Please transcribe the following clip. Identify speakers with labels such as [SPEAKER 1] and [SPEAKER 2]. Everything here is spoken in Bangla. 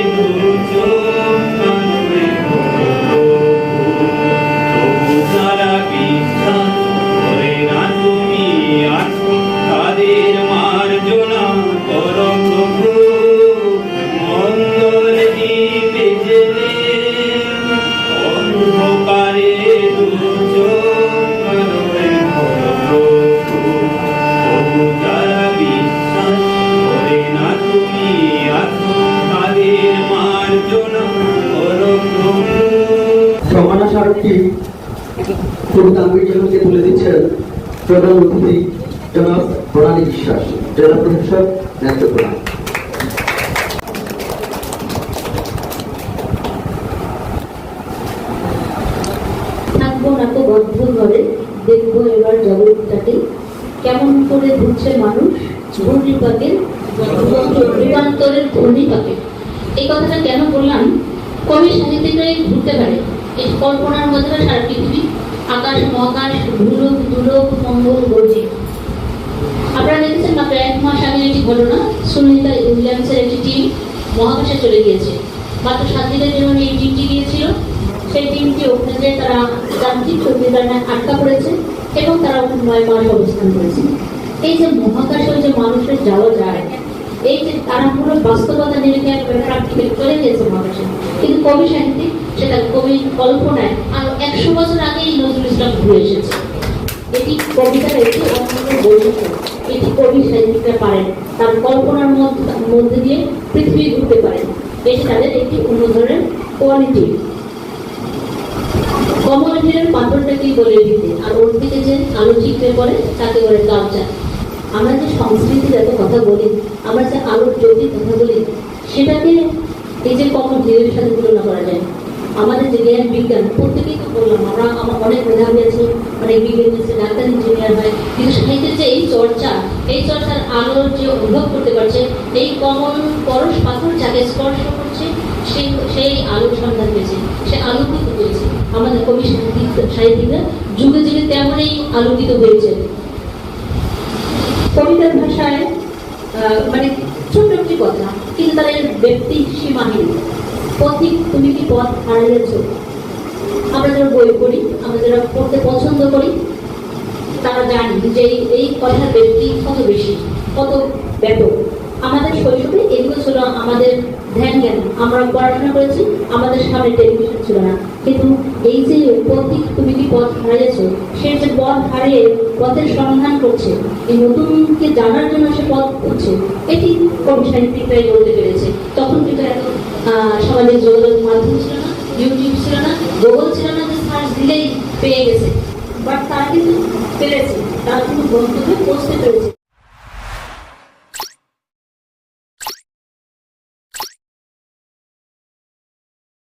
[SPEAKER 1] Hallelujah. উপহারটি কবিতা আমির জাহানকে তুলে দিচ্ছেন? প্রধান অতিথি জনাব প্রণালী বিশ্বাস, জেলা প্রশাসক নেত্রকোনা
[SPEAKER 2] থাকব দেখব এবার জগৎটাকে। কেমন করে ঘুরছে মানুষ? ঘূর্ণিপাকের রূপান্তরের ঘূর্ণিপাকে এই কথাটা কেন বললাম? কবি সাহিত্যিকরাই ঘুরতে পারে। এই কল্পনার মধ্যে সারা পৃথিবী আকাশ, মহাকাশ মঙ্গল আপনারা দেখেছেন মাত্র এক মাস আগে একটি ঘটনা সুনিতা উইলিয়ামসের একটি টিম মহাকাশে চলে গিয়েছে। মাত্র সাত দিনের জন্য এই টিমটি গিয়েছিল। সেই টিমটি ওখানে তারা যান্ত্রিক শক্তির আটকা পড়েছে এবং তারা নয় মাস অবস্থান করেছে। এই যে মহাকাশে যে মানুষের যাওয়া যায় এই যে তারা পুরো বাস্তবতা নিরিখে প্র্যাকটিক্যাল চলে গিয়েছে মহাকাশে। কিন্তু কবি সাহিত্যিক সেটা কবি কল্পনায় আর একশো বছর আগেই নজরুল ইসলাম ঘুরে এসেছে। এটি কবিতার একটি অন্যান্য বৈশিষ্ট্য। এটি কবি সাহিত্যিকরা পারেন। তার কল্পনার মধ্যে দিয়ে পৃথিবী ঘুরতে পারেন। এটি তাদের একটি অন্য ধরনের কোয়ালিটি। কমল পাথরটাকেই বলে দিতে আর ওর দিকে যে আলো চিকতে পড়ে, তাকে বলে কালচার। আমরা যে সংস্কৃতির এত কথা বলি, আমরা যে আলোর জ্যোতির কথা বলি, সেটাকে এই যে কমল হিরের সাথে তুলনা করা যায়? আমাদের যে জ্ঞান বিজ্ঞান, প্রত্যেকেই তো বললাম, আমরা আমার অনেক মেধাবী আছে, অনেক বিজ্ঞানী আছে, ডাক্তার, ইঞ্জিনিয়ার হয়, কিন্তু সাহিত্যের যে এই চর্চা, এই চর্চার আলোর যে অনুভব করতে পারছে, এই কমন পরশ পাথর যাকে স্পর্শ করছে, সেই সেই আলোর সন্ধান পেয়েছে, সে আলোকিত হয়েছে। আমাদের কবি সাহিত্যিক, সাহিত্যিকরা যুগে যুগে তেমনই আলোকিত হয়েছে। কবিতার ভাষায় মানে ছোট্ট একটি কথা কিন্তু তাদের ব্যক্তি সীমাহীন। পথিক, তুমি কি পথ হারিয়েছ? আমরা যারা বই পড়ি, আমরা যারা পড়তে পছন্দ করি, তারা জানি যে এই- এই কথার ব্যক্তি কত বেশি, কত ব্যাপক। আমাদের শৈশবে এগুলো ছিল আমাদের ধ্যান জ্ঞান আমরা পড়াশোনা করেছি, আমাদের সামনে টেলিভিশন ছিল না। কিন্তু এই যে পথিক তুমি কি পথ হারিয়েছ, সে যে পথ হারিয়ে পথের সন্ধান করছে, এই নতুনকে জানার জন্য সে পথ করছে এটি কবি সাহিত্যিকরাই বলতে পেরেছে। তখন কিন্তু এত সামাজিক যোগাযোগ মাধ্যম ছিল না ইউটিউব ছিল না গুগল ছিল না যে সার্চ দিলেই পেয়ে গেছে। বাট তারা কিন্তু পেরেছে, তারা কিন্তু গন্তব্যে পৌঁছতে পেরেছে।